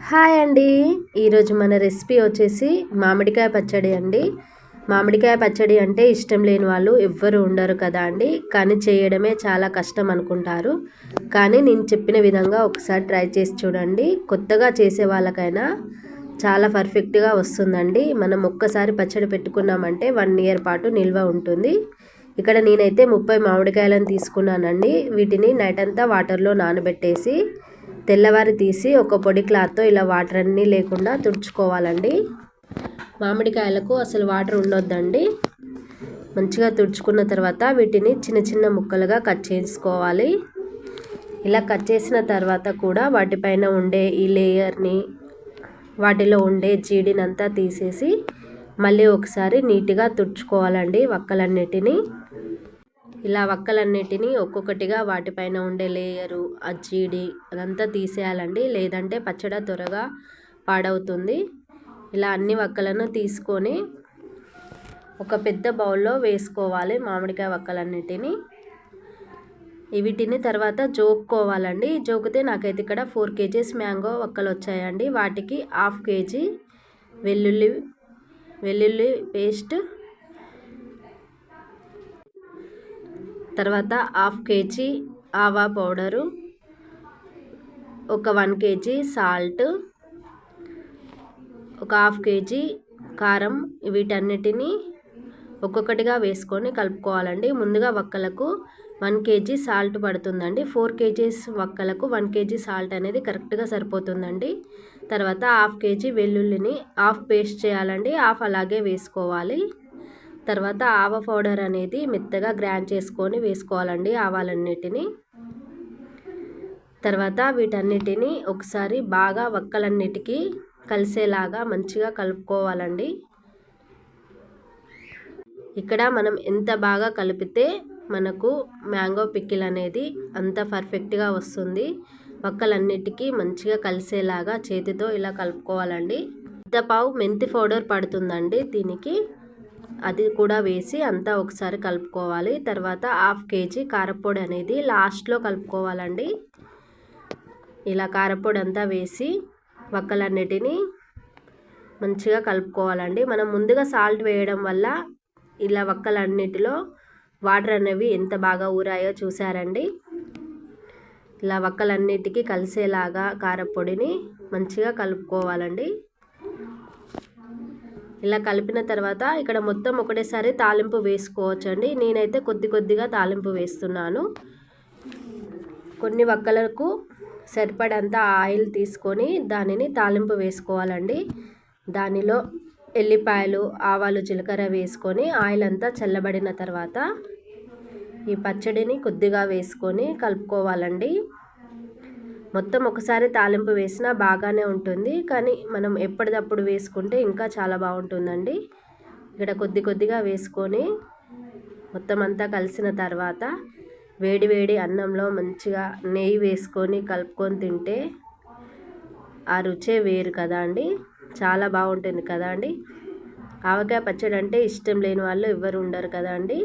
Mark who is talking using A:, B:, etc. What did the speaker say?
A: Hi అండి. ఈరోజు మన రెసిపీ వచ్చేసి మామిడికాయ పచ్చడి అండి. మామిడికాయ పచ్చడి అంటే ఇష్టం లేని వాళ్ళు ఎవ్వరు ఉండరు కదా అండి. కానీ చేయడమే చాలా కష్టం అనుకుంటారు. కానీ నేను చెప్పిన విధంగా ఒకసారి ట్రై చేసి చూడండి. కొత్తగా చేసే వాళ్ళకైనా చాలా పర్ఫెక్ట్గా వస్తుందండి. మనం ఒక్కసారి పచ్చడి పెట్టుకున్నామంటే వన్ ఇయర్ పాటు నిల్వ ఉంటుంది. ఇక్కడ నేనైతే ముప్పై మామిడికాయలను తీసుకున్నానండి. వీటిని నైట్ అంతా వాటర్లో నానబెట్టేసి తెల్లవారి తీసి ఒక పొడి క్లాత్తో ఇలా వాటర్ అన్నీ లేకుండా తుడుచుకోవాలండి. మామిడికాయలకు అసలు వాటర్ ఉండొద్దండి. మంచిగా తుడుచుకున్న తర్వాత వీటిని చిన్న చిన్న ముక్కలుగా కట్ చేసుకోవాలి ఇలా కట్ చేసిన తర్వాత కూడా వాటిపైన ఉండే ఈ లేయర్ని వాటిలో ఉండే జీడినంతా తీసేసి మళ్ళీ ఒకసారి నీట్గా తుడుచుకోవాలండి వక్కలన్నిటినీ. ఇలా వక్కలన్నిటినీ ఒక్కొక్కటిగా వాటిపైన ఉండే లేయరు ఆ జీడి అదంతా తీసేయాలండి. లేదంటే పచ్చడి త్వరగా పాడవుతుంది. ఇలా అన్ని వక్కలను తీసుకొని ఒక పెద్ద బౌల్లో వేసుకోవాలి మామిడికాయ వక్కలన్నిటినీ. వీటిని తర్వాత జోక్కోవాలండి. జోకితే నాకైతే ఇక్కడ ఫోర్ కేజీస్ మ్యాంగో వక్కలు వచ్చాయండి వాటికి హాఫ్ కేజీ వెల్లుల్లి వెల్లుల్లి పేస్ట్ తర్వాత హాఫ్ కేజీ ఆవా పౌడరు ఒక వన్ కేజీ సాల్ట్ ఒక హాఫ్ కేజీ కారం వీటన్నిటిని ఒక్కొక్కటిగా వేసుకొని కలుపుకోవాలండి. ముందుగా వక్కలకు వన్ కేజీ సాల్ట్ పడుతుందండి. ఫోర్ కేజీస్ వక్కలకు వన్ కేజీ సాల్ట్ అనేది కరెక్ట్గా సరిపోతుందండి. తర్వాత హాఫ్ కేజీ వెల్లుల్లిని హాఫ్ పేస్ట్ చేయాలండి. హాఫ్ అలాగే వేసుకోవాలి. తర్వాత ఆవ పౌడర్ అనేది మెత్తగా గ్రైండ్ చేసుకొని వేసుకోవాలండి ఆవాలన్నిటిని. తర్వాత వీటన్నిటిని ఒకసారి బాగా వక్కలన్నిటికీ కలిసేలాగా మంచిగా కలుపుకోవాలండి. ఇక్కడ మనం ఎంత బాగా కలిపితే మనకు మ్యాంగో పిక్కిల్ అనేది అంత పర్ఫెక్ట్గా వస్తుంది. వక్కలన్నిటికీ మంచిగా కలిసేలాగా చేతితో ఇలా కలుపుకోవాలండి. పావు మెంతి పౌడర్ పడుతుందండి దీనికి. అది కూడా వేసి అంతా ఒకసారి కలుపుకోవాలి. తర్వాత హాఫ్ కేజీ కారపొడి అనేది లాస్ట్లో కలుపుకోవాలండి. ఇలా కారపొడి అంతా వేసి వక్కలన్నిటినీ మంచిగా కలుపుకోవాలండి. మనం ముందుగా సాల్ట్ వేయడం వల్ల ఇలా వక్కలన్నిటిలో వాటర్ అనేవి ఎంత బాగా ఊరాయో చూసారండి ఇలా వక్కలన్నిటికీ కలిసేలాగా కారపొడిని మంచిగా కలుపుకోవాలండి. ఇలా కలిపిన తర్వాత ఇక్కడ మొత్తం ఒకటేసారి తాలింపు వేసుకోవచ్చండి. నేనైతే కొద్ది కొద్దిగా తాలింపు వేస్తున్నాను. కొన్ని వక్కలకు సరిపడంత ఆయిల్ తీసుకొని దానిని తాలింపు వేసుకోవాలండి. దానిలో ఎల్లిపాయలు ఆవాలు జీలకర్ర వేసుకొని ఆయిల్ అంతా చల్లబడిన తర్వాత ఈ పచ్చడిని కొద్దిగా వేసుకొని కలుపుకోవాలండి. మొత్తం ఒకసారి తాలింపు వేసినా బాగానే ఉంటుంది. కానీ మనం ఎప్పటిదప్పుడు వేసుకుంటే ఇంకా చాలా బాగుంటుందండి. ఇక్కడ కొద్ది కొద్దిగా వేసుకొని మొత్తం అంతా కలిసిన తర్వాత వేడి వేడి అన్నంలో మంచిగా నెయ్యి వేసుకొని కలుపుకొని తింటే ఆ రుచే వేరు కదా అండి. చాలా బాగుంటుంది కదా అండి. ఆవకాయ పచ్చడి అంటే ఇష్టం లేని వాళ్ళు ఎవరు ఉండరు కదా అండి.